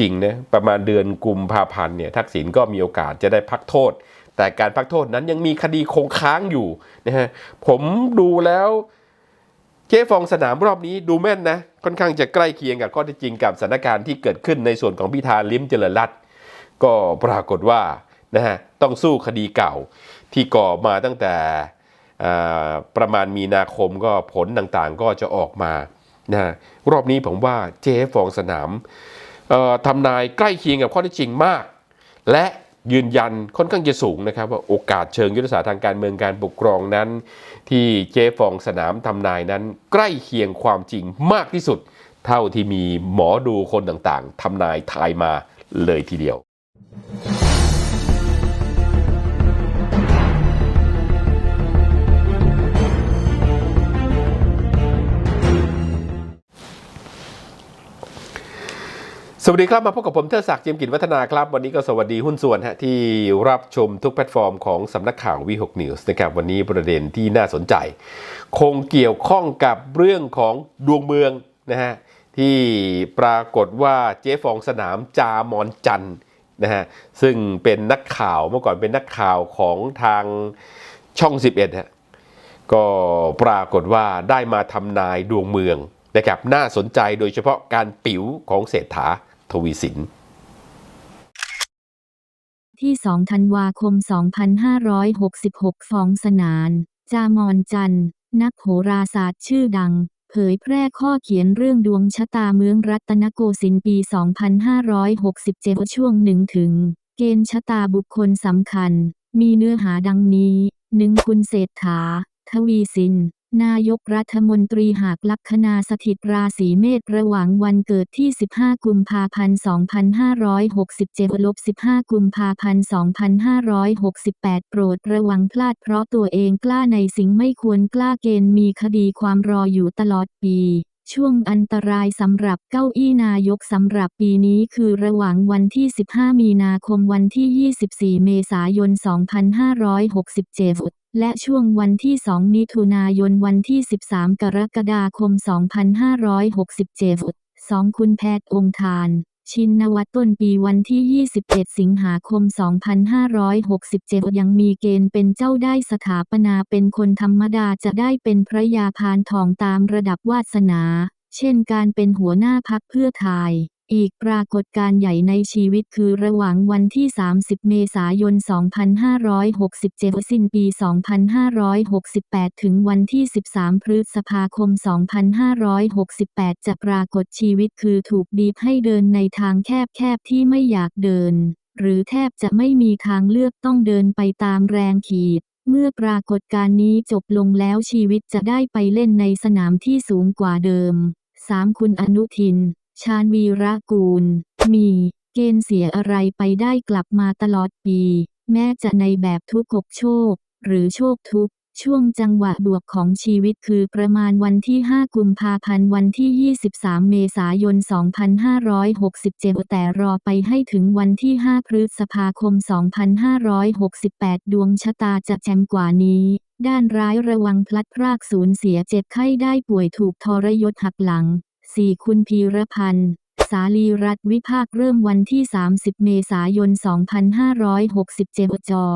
ริงๆนะประมาณเดือนกุมภาพันธ์เนี่ยทักษิณก็มีโอกาสจะได้พักโทษ แต่การพักโทษนั้นยังมีคดีคงค้างอยู่นะฮะผมดูแล้วเจ๊ฟองสนามรอบนี้ดูแม่นนะค่อนข้างจะใกล้เคียงกับข้อเท็จจริงกับสถานการณ์ที่เกิดขึ้นในส่วนของพิธาลิมเจริญรัตก็ปรากฏว่านะฮะต้องสู้คดีเก่าที่ก่อมาตั้งแต่ประมาณมีนาคมก็ผลต่างๆก็จะออกมานะฮะรอบนี้ผมว่าเจ๊ฟองสนาม ทำนายใกล้เคียงกับข้อเท็จจริงมาก และยืนยันค่อนข้างจะสูงนะครับว่าโอกาสเชิงยุทธศาสตร์ทางการเมืองการปกครองนั้น ที่เจฟองสนามทำนายนั้นใกล้เคียงความจริงมากที่สุด เท่าที่มีหมอดูคนต่างๆทำนายทายมาเลยทีเดียว สวัสดีครับ มาพบกับผมเทอศักดิ์จียมกิจวัฒนาครับ วันนี้ก็สวัสดีหุ้นส่วนฮะที่รับชมทุกแพลตฟอร์มของสำนักข่าววีหกนิวส์นะครับวันนี้ประเด็นที่น่าสนใจ คงเกี่ยวข้องกับเรื่องของดวงเมืองนะฮะที่ปรากฏว่าเจ๊ฟองสนามจามอนจันนะฮะซึ่งเป็นนักข่าวเมื่อก่อนเป็นนักข่าวของทางช่อง 11ฮะก็ปรากฏว่าได้มาทำนายดวงเมืองนะครับน่าสนใจโดยเฉพาะการปิ๋วของเศรษฐา ทวีสินที่ 2 ธันวาคม 2566ฟองสนาน จามอนจัน นักโหราศาสตร์ชื่อดัง เผยแพร่ข้อเขียนเรื่องดวงชะตาเมืองรัตนโกสินทร์ปี 2567 ช่วงหนึ่งถึง เกณฑ์ชะตาบุคคลสำคัญ มีเนื้อหาดังนี้หนึ่งคุณเศรษฐา ทวีสิน นายกรัฐมนตรีหากลัคนาสถิตราศีเมษระหว่างวันเกิดที่ 15 กุมภาพันธ์ 2567ลบ15 กุมภาพันธ์ 2568 โปรดระวังพลาดเพราะตัวเองกล้าในสิ่งไม่ควรกล้าเกณฑ์มีคดีความรออยู่ตลอดปี ช่วงอันตรายสำหรับเก้าอี้นายกสำหรับปีนี้คือระหว่างวันที่ 15 มีนาคมวันที่ 24 เมษายน 2567 และช่วงวันที่ 2 มิถุนายนวันที่ 13 กรกฎาคม 2567 2 คุณแพทย์องค์ทาน ชินนวัตต้นปีวันที่ 21 สิงหาคม 2567 ยังมีเกณฑ์เป็นเจ้าได้สถาปนาเป็นคนธรรมดาจะได้เป็นพระยาพานทองตามระดับวาสนา เช่นการเป็นหัวหน้าพักเพื่อไทย อีกปรากฏการใหญ่ในชีวิตคือระหว่างวันที่ 30 เมษายน 2567 สิ้นปี 2568 ถึงวันที่ 13 พฤษภาคม 2568 จะปรากฏชีวิตคือถูกบีบให้เดินในทางแคบๆที่ไม่อยากเดิน หรือแทบจะไม่มีทางเลือกต้องเดินไปตามแรงขีด เมื่อปรากฏการนี้จบลงแล้วชีวิตจะได้ไปเล่นในสนามที่สูงกว่าเดิม 3. คุณอนุทิน ชาญวีระกูล มีเกณฑ์เสียอะไรไปได้กลับมาตลอดปี แม้จะในแบบทุกข์โชค หรือโชคทุกข์ช่วงจังหวะบวกของชีวิตคือประมาณวันที่ 5 กุมภาพันธ์ วันที่ 23 เมษายน 2567 แต่รอไปให้ถึงวันที่ 5 พฤษภาคม 2568 ดวงชะตาจะแจ่มกว่านี้ ด้านร้ายระวังพลัดพรากสูญเสียเจ็บไข้ได้ป่วยถูกทรยศหักหลัง 4. คุณพีรพันธ์ สาลีรัฐวิภาคเริ่มวันที่ 30 เมษายน 2567จอ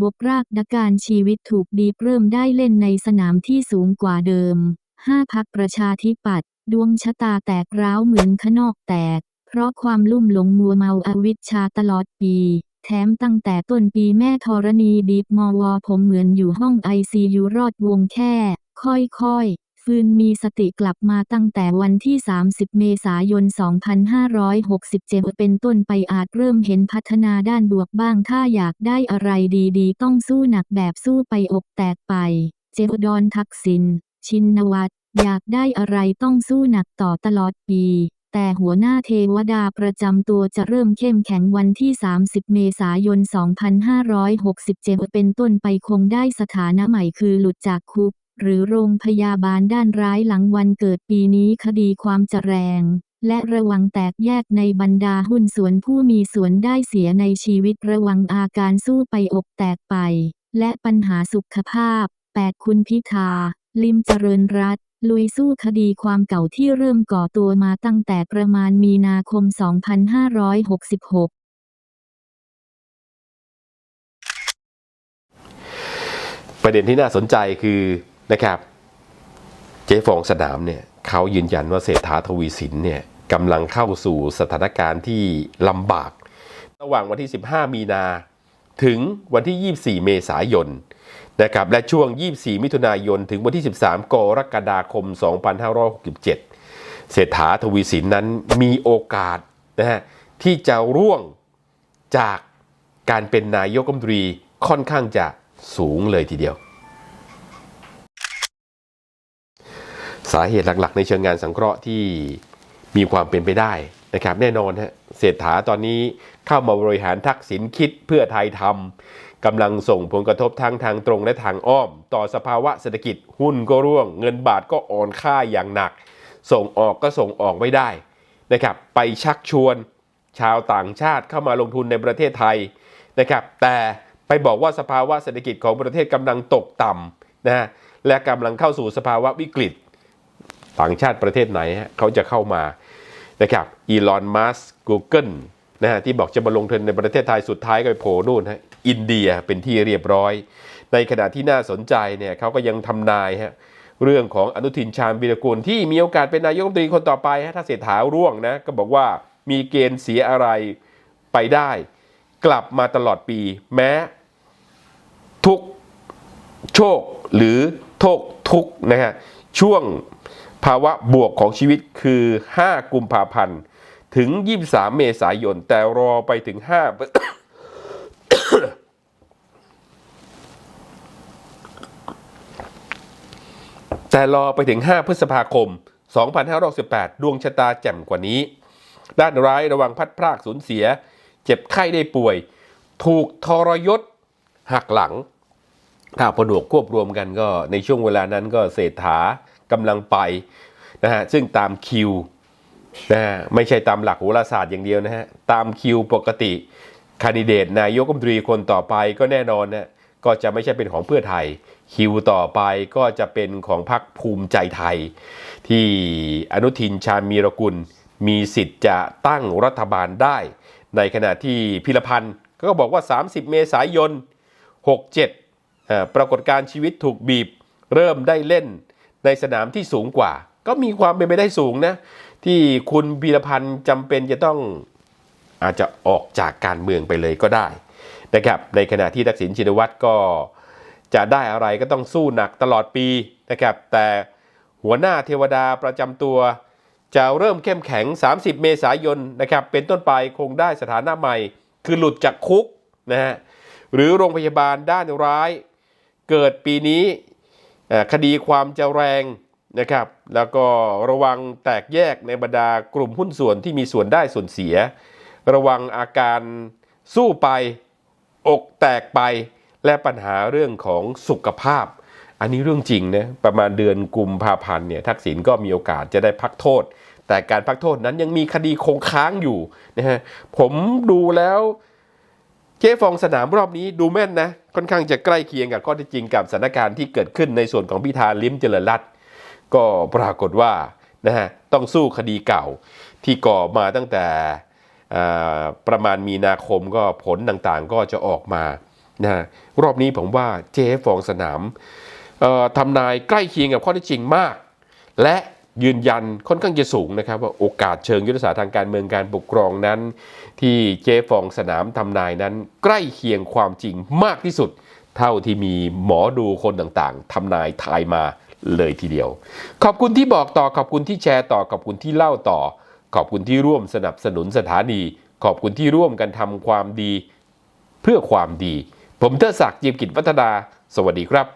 บกรากดการชีวิตถูกดีบเริ่มได้เล่นในสนามที่สูงกว่าเดิม 5. พักประชาธิปัตย์ดวงชะตาแตกร้าวเหมือนขนอกแตก เพราะความลุ่มหลงมัวเมาอาวิชชาตลอดปี แถมตั้งแต่ต้นปีแม่ธรณีดีบมอวอผมเหมือนอยู่ห้องไอซียูรอดวงแค่ ค่อย ฟื้นมีสติกลับมาตั้งแต่วันที่ 30 เมษายน 2567 เป็นต้นไปอาจเริ่มเห็นพัฒนาด้านบวกบ้าง ถ้าอยากได้อะไรดีๆ ต้องสู้หนักแบบสู้ไปอกแตกไป เจวดอนทักษิณ ชินวัตรอยากได้อะไรต้องสู้หนักต่อตลอดปีแต่หัวหน้าเทวดาประจำตัวจะเริ่มเข้มแข็งวันที่ 30 เมษายน 2567 เป็นต้นไปคงได้สถานะใหม่คือหลุดจากคุก หรือโรงพยาบาลด้านร้ายหลังวันเกิดปีนี้คดีความจะแรง และระวังแตกแยกในบรรดาหุ้นส่วนผู้มีส่วนได้เสียในชีวิตระวังอาการสู้ไปอกแตกไป และปัญหาสุขภาพ 8 คุณพิธา ลิมเจริญรัตลุยสู้คดีความเก่าที่เริ่มก่อตัวมาตั้งแต่ประมาณมีนาคม 2566ประเด็นที่น่าสนใจคือ นะครับเจ๊ฟองสนามเนี่ยเขายืนยันว่าเศรษฐาทวีสินเนี่ยกำลังเข้าสู่สถานการณ์ที่ลำบาก ระหว่างวันที่ 15 มีนาถึงวันที่ 24 เมษายนนะครับและช่วง 24 มิถุนายน ถึงวันที่ 13 กรกฎาคม 2567 เศรษฐาทวีสินนั้นมีโอกาสนะฮะที่จะร่วงจากการเป็นนายกรัฐมนตรีค่อนข้างจะสูงเลยทีเดียวาเหตุหลัก ๆ ในเชิงงานสังเคราะห์ที่มีความเป็นไปได้นะครับแน่นอนฮะเศรษฐาตอนนี้เข้ามาบริหารทักษิณคิดเพื่อไทยทำกำลังส่งผลกระทบทั้งทางตรงและทางอ้อม ต่อสภาวะเศรษฐกิจหุ้นก็ร่วง เงินบาทก็อ่อนค่าอย่างหนัก ส่งออกก็ส่งออกไม่ได้นะครับไปชักชวนชาวต่างชาติเข้ามาลงทุนในประเทศไทยนะครับแต่ไปบอกว่าสภาวะเศรษฐกิจของประเทศกำลังตกต่ำนะฮะและกำลังเข้าสู่สภาวะวิกฤต ต่างชาติประเทศไหนเขาจะเข้ามานะครับอีลอนมัสกูเกิลนะฮะที่บอกจะมาลงทุนในประเทศไทยสุดท้ายก็ไปโผล่นู่นฮะอินเดียเป็นที่เรียบร้อย ในขณะที่น่าสนใจเนี่ยเขาก็ยังทำนายฮะเรื่องของอนุทินชาญวีรกูลที่มีโอกาสเป็นนายกรัฐมนตรีคนต่อไปฮะถ้าเศรษฐาร่วงนะก็บอกว่ามีเกณฑ์เสียอะไรไปได้ กลับมาตลอดปี แม้ ทุกโชคหรือโทษทุกนะฮะช่วง ภาวะบวกของชีวิตคือ 5 กุมภาพันธ์ ถึง 23 เมษายน แต่รอไปถึง 5 แต่รอไปถึง 5 พฤษภาคม 2568ดวงชะตาแจ่มกว่านี้ ด้านร้ายระวังพัดพรากสูญเสีย เจ็บไข้ได้ป่วย ถูกทรยศหักหลังถ้าผนวกควบรวมกันก็ในช่วงเวลานั้นก็เศรษฐา กำลังไปนะฮะซึ่งตามคิวนะฮะไม่ใช่ตามหลักโหราศาสตร์อย่างเดียวนะฮะตามคิวปกติคนดิเดตนายกรัฐมนตรีคนต่อไปก็แน่นอนนะก็จะไม่ใช่เป็นของเพื่อไทย คิวต่อไปก็จะเป็นของพรรคภูมิใจไทย ที่อนุทินชาญมีรกุลมีสิทธิ์จะตั้งรัฐบาลได้ ในขณะที่พิรพันธ์ก็บอกว่า 30 เมษายน 67ปรากฏการชีวิตถูกบีบ เริ่มได้เล่น ในสนามที่สูงกว่า ก็มีความเป็นไปได้สูงนะ ที่คุณพีรพันธ์จำเป็นจะต้องอาจจะออกจากการเมืองไปเลยก็ได้นะครับในขณะที่ทักษิณชินวัตรก็จะได้อะไรก็ต้องสู้หนักตลอดปีนะครับแต่หัวหน้าเทวดาประจำตัว จะเริ่มเข้มแข็ง 30 เมษายนนะครับเป็นต้นไปคงได้สถานะใหม่ คือหลุดจากคุกนะฮะหรือโรงพยาบาลด้านร้าย เกิดปีนี้ คดีความจะแรงนะครับ แล้วก็ระวังแตกแยกในบรรดากลุ่มหุ้นส่วนที่มีส่วนได้ส่วนเสีย ระวังอาการสู้ไป อกแตกไป และปัญหาเรื่องของสุขภาพ อันนี้เรื่องจริงนะประมาณเดือนกุมภาพันธ์เนี่ยทักษิณก็มีโอกาสจะได้พักโทษ แต่การพักโทษนั้นยังมีคดีคงค้างอยู่นะฮะผมดูแล้ว เจ๊ฟองสนามรอบนี้ดูแม่นนะ ค่อนข้างจะใกล้เคียงกับข้อเท็จจริงกับสถานการณ์ที่เกิดขึ้นในส่วนของพิธาลิ้มเจริญรัตก็ปรากฏว่านะฮะต้องสู้คดีเก่าที่ก่อมาตั้งแต่ประมาณมีนาคมก็ผลต่างๆก็จะออกมานะะรอบนี้ผมว่าเจ๊ฟองสนามทำนายใกล้เคียงกับข้อเท็จจริงมาก และ ยืนยันค่อนข้างจะสูงนะครับว่าโอกาสเชิงยุทธศาสตร์ทางการเมืองการปกครองนั้น ที่เจ๊ฟองสนามทำนายนั้น ใกล้เคียงความจริงมากที่สุด เท่าที่มีหมอดูคนต่างๆทำนายทายมาเลยทีเดียว ขอบคุณที่บอกต่อขอบคุณที่แชร์ต่อขอบคุณที่เล่าต่อ ขอบคุณที่ร่วมสนับสนุนสถานี ขอบคุณที่ร่วมกันทำความดี เพื่อความดี ผมเทดศักดิ์เจียมกิจวัฒนา สวัสดีครับ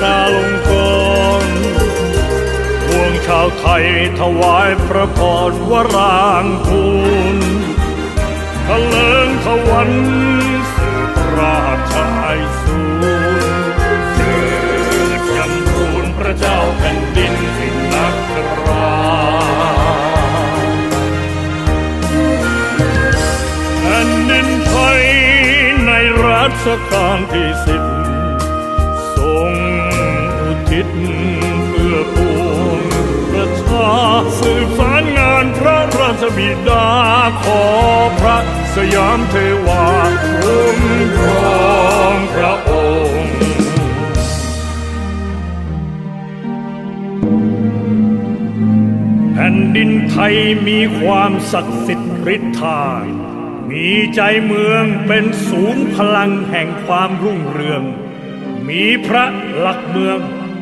ราลงกรณ์พวงชาวไทยถวายพระพรวรางคูณทะเลิงทวันสืบราชไอสูรเกิยำทูลพระเจ้าแผ่นดินแห่งนักราแผ่นดินไทยในรัชกาลที่สิบ เพื่อปวงประชาสืบสารงานพระราชบิดาขอพระสยามเทวาคุ้มครองพระองค์แผ่นดินไทยมีความศักดิ์สิทธิ์ฤทธามีใจเมืองเป็นศูนย์พลังแห่งความรุ่งเรือง มีพระหลักเมือง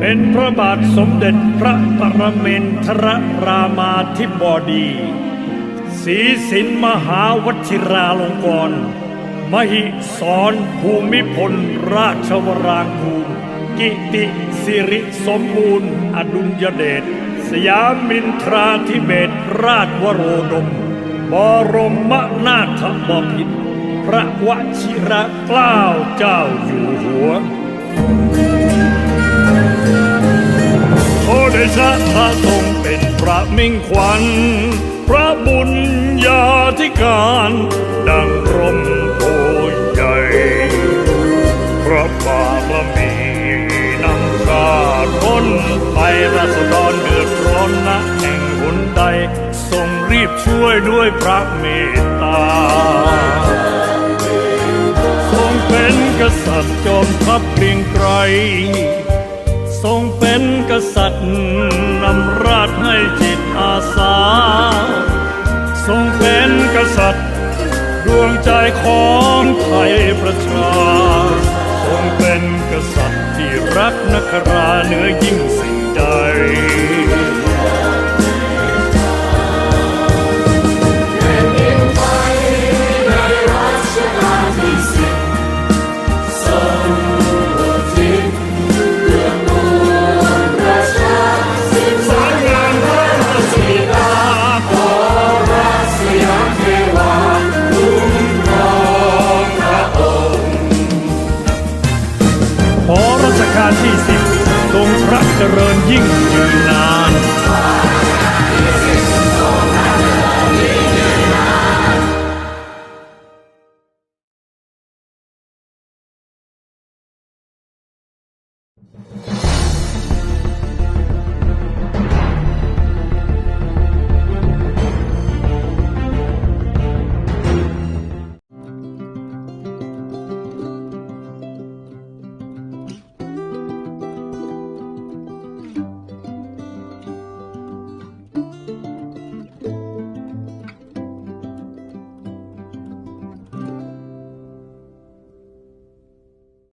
เป็นพระบาทสมเด็จพระปรเมนทรรามาธิบดีศรีสินมหาวชิราลงกรณ์มหิสรภูมิพลราชวรางคูลกิติสิริสมบูรณ์ อดุลยเดชสยามินทราธิเบศราชวโรดม บรมนาถบพิตรพระวชิระเกล้าเจ้าอยู่หัว โอเดชะพระทรงเป็นพระมิ่งขวัญ พระบุญญาธิการ ดังร่มโพใหญ่พระบารมีนำชาติพ้นไปรัศดรเดือดร้อนนะแห่งหนใด ทรงรีบช่วยด้วยพระเมตตา ทรงเป็นกษัตริย์จอมทัพเกรียงไกร ทรงเป็นกษัตริย์นำราชให้จิตอาสา ทรงเป็นกษัตริย์ ดวงใจของไทยประชา ทรงเป็นกษัตริย์ที่รักนักราเหนือยิ่งสิ่งใดในรัชดี